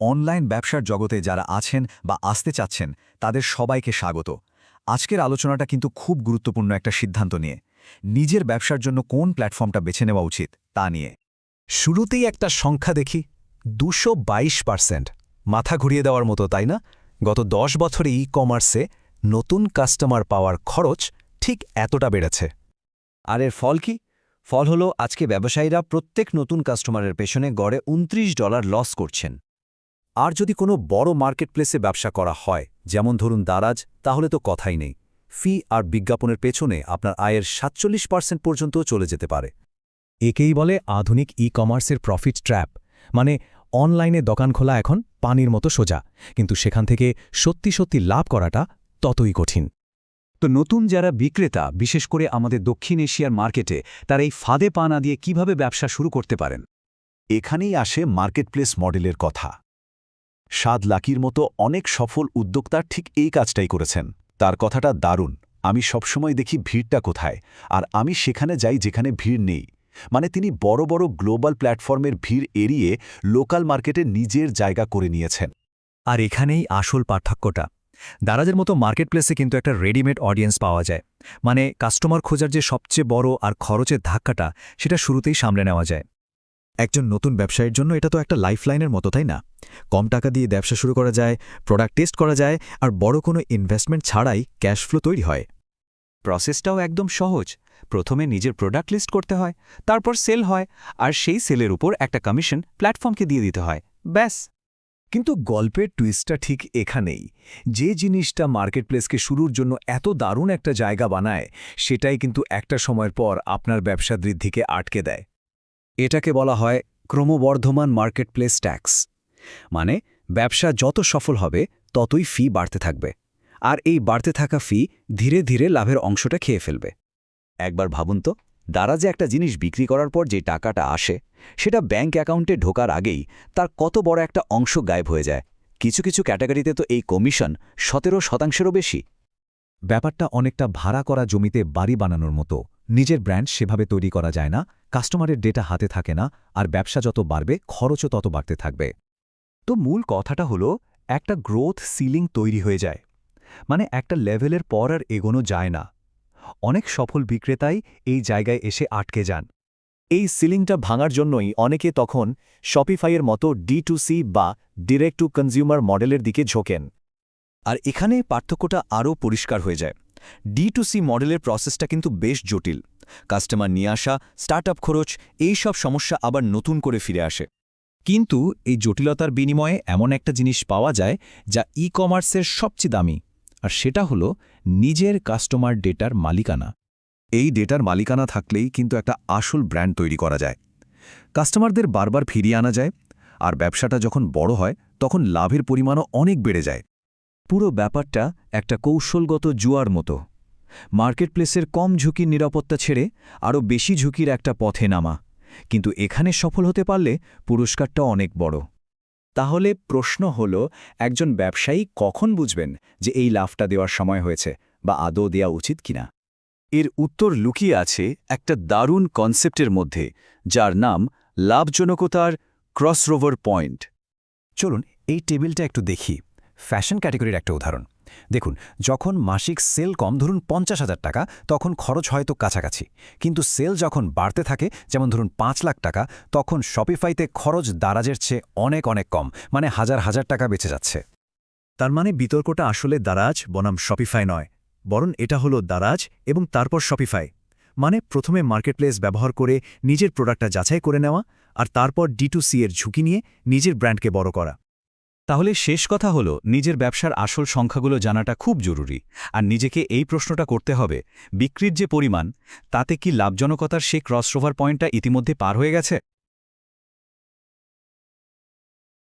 Online ব্যবসার জগতে যারা আছেন বা আসতে চাচ্ছেন, তাদের সবাইকে স্বাগত। আজকের আলোচনাটা কিন্তু খুব গুরুত্বপূর্ণ একটা সিদ্ধান্ত নিয়ে। নিজের ব্যবসার জন্য কোন প্ল্যাটফর্মটা বেছে নেওয়া উচিত তা নিয়ে। শুরুতেই একটা সংখ্যা দেখি, দুশো পার্সেন্ট। মাথা ঘুরিয়ে দেওয়ার মতো, তাই না? গত দশ বছরে ই কমার্সে নতুন কাস্টমার পাওয়ার খরচ ঠিক এতটা বেড়েছে। আর এর ফল কি? ফল হলো, আজকে ব্যবসায়ীরা প্রত্যেক নতুন কাস্টমারের পেছনে গড়ে উনত্রিশ ডলার লস করছেন। আর যদি কোনো বড় মার্কেটপ্লেসে ব্যবসা করা হয়, যেমন ধরুন দারাজ, তাহলে তো কথাই নেই। ফি আর বিজ্ঞাপনের পেছনে আপনার আয়ের সাতচল্লিশ পার্সেন্ট পর্যন্ত চলে যেতে পারে। একেই বলে আধুনিক ই কমার্সের প্রফিট ট্র্যাপ। মানে অনলাইনে দোকান খোলা এখন পানির মতো সোজা, কিন্তু সেখান থেকে সত্যি সত্যি লাভ করাটা ততই কঠিন। তো নতুন যারা বিক্রেতা, বিশেষ করে আমাদের দক্ষিণ এশিয়ার মার্কেটে, তারা এই ফাঁদে পা না দিয়ে কীভাবে ব্যবসা শুরু করতে পারেন? এখানেই আসে মার্কেটপ্লেস মডেলের কথা। সাদ লাকির মতো অনেক সফল উদ্যোক্তা ঠিক এই কাজটাই করেছেন। তার কথাটা দারুণ। আমি সবসময় দেখি ভিড়টা কোথায়, আর আমি সেখানে যাই যেখানে ভিড় নেই। মানে তিনি বড় বড় গ্লোবাল প্ল্যাটফর্মের ভিড় এড়িয়ে লোকাল মার্কেটে নিজের জায়গা করে নিয়েছেন। আর এখানেই আসল পার্থক্যটা। দারাজের মতো মার্কেটপ্লেসে কিন্তু একটা রেডিমেড অডিয়েন্স পাওয়া যায়। মানে কাস্টমার খোঁজার যে সবচেয়ে বড় আর খরচের ধাক্কাটা, সেটা শুরুতেই সামলে নেওয়া যায়। একজন নতুন ব্যবসায়ীর জন্য এটা তো একটা লাইফলাইনের মতো, তাই না? কম টাকা দিয়ে ব্যবসা শুরু করা যায় প্রোডাক্ট টেস্ট করা যায়, আর বড় কোনো ইনভেস্টমেন্ট ছাড়াই ক্যাশ ফ্লো তৈরি হয়। প্রসেসটাও একদম সহজ। প্রথমে নিজের প্রোডাক্ট লিস্ট করতে হয়, তারপর সেল হয়, আর সেই সেলের উপর একটা কমিশন প্ল্যাটফর্মকে দিয়ে দিতে হয়। ব্যাস। কিন্তু গল্পের টুইস্টটা ঠিক এখানেই। যে জিনিসটা মার্কেটপ্লেসকে শুরুর জন্য এত দারুণ একটা জায়গা বানায়, সেটাই কিন্তু একটা সময়ের পর আপনার ব্যবসা বৃদ্ধিকে আটকে দেয়। এটাকে বলা হয় ক্রমবর্ধমান মার্কেটপ্লেস ট্যাক্স। মানে ব্যবসা যত সফল হবে, ততই ফি বাড়তে থাকবে। আর এই বাড়তে থাকা ফি ধীরে ধীরে লাভের অংশটা খেয়ে ফেলবে। একবার ভাবুন তো দ্বারা যে একটা জিনিস বিক্রি করার পর যে টাকাটা আসে, সেটা ব্যাংক অ্যাকাউন্টে ঢোকার আগেই তার কত বড় একটা অংশ গায়েব হয়ে যায়। কিছু কিছু ক্যাটাগরিতে তো এই কমিশন সতেরো শতাংশেরও বেশি। ব্যাপারটা অনেকটা ভাড়া করা জমিতে বাড়ি বানানোর মতো। নিজের ব্র্যান্ড সেভাবে তৈরি করা যায় না, কাস্টমারের ডেটা হাতে থাকে না, আর ব্যবসা যত বাড়বে, খরচও তত বাড়তে থাকবে। তো মূল কথাটা হলো, একটা গ্রোথ সিলিং তৈরি হয়ে যায়। মানে একটা লেভেলের পর আর এগোনো যায় না। অনেক সফল বিক্রেতাই এই জায়গায় এসে আটকে যান। এই সিলিংটা ভাঙার জন্যই অনেকে তখন শপিফাইয়ের মতো ডি টু সি বা ডিরেক্ট টু কনজিউমার মডেলের দিকে ঝোঁকেন। আর এখানে পার্থক্যটা আরও পরিষ্কার হয়ে যায়। ডি টু সি মডেলের প্রসেসটা কিন্তু বেশ জটিল। কাস্টমার নিয়ে আসা, স্টার্টআপ খরচ, এই সব সমস্যা আবার নতুন করে ফিরে আসে। কিন্তু এই জটিলতার বিনিময়ে এমন একটা জিনিস পাওয়া যায় যা ই কমার্সের সবচেয়ে দামি, আর সেটা হলো নিজের কাস্টমার ডেটার মালিকানা। এই ডেটার মালিকানা থাকলেই কিন্তু একটা আসল ব্র্যান্ড তৈরি করা যায়। কাস্টমারদের বারবার ফিরিয়ে আনা যায়, আর ব্যবসাটা যখন বড় হয়, তখন লাভের পরিমাণও অনেক বেড়ে যায়। পুরো ব্যাপারটা একটা কৌশলগত জুয়ার মতো। মার্কেটপ্লেসের কম ঝুঁকির নিরাপত্তা ছেড়ে আরও বেশি ঝুঁকির একটা পথে নামা। কিন্তু এখানে সফল হতে পারলে পুরস্কারটা অনেক বড়। তাহলে প্রশ্ন হল, একজন ব্যবসায়ী কখন বুঝবেন যে এই লাভটা দেওয়ার সময় হয়েছে বা আদৌ দেওয়া উচিত কিনা? এর উত্তর লুকিয়ে আছে একটা দারুণ কনসেপ্টের মধ্যে, যার নাম লাভজনকতার ক্রসরোভার পয়েন্ট। চলুন, এই টেবিলটা একটু দেখি। ফ্যাশন ক্যাটেগরির একটা উদাহরণ। দেখুন, যখন মাসিক সেল কম, ধরুন পঞ্চাশ হাজার টাকা, তখন খরচ হয়তো কাছাকাছি। কিন্তু সেল যখন বাড়তে থাকে, যেমন ধরুন পাঁচ লাখ টাকা, তখন শপিফাইতে খরচ দারাজের চেয়ে অনেক অনেক কম মানে হাজার হাজার টাকা বেঁচে যাচ্ছে। তার মানে বিতর্কটা আসলে দারাজ বনাম শপিফাই নয়, বরং এটা হলো দারাজ এবং তারপর শপিফাই মানে প্রথমে মার্কেটপ্লেস ব্যবহার করে নিজের প্রোডাক্টটা যাচাই করে নেওয়া, আর তারপর ডি এর ঝুঁকি নিয়ে নিজের ব্র্যান্ডকে বড় করা। তাহলে শেষ কথা হলো, নিজের ব্যবসার আসল সংখ্যাগুলো জানাটা খুব জরুরি। আর নিজেকে এই প্রশ্নটা করতে হবে, বিক্রির যে পরিমাণ, তাতে কি লাভজনকতার সে ক্রসওভার পয়েন্টটা ইতিমধ্যে পার হয়ে গেছে?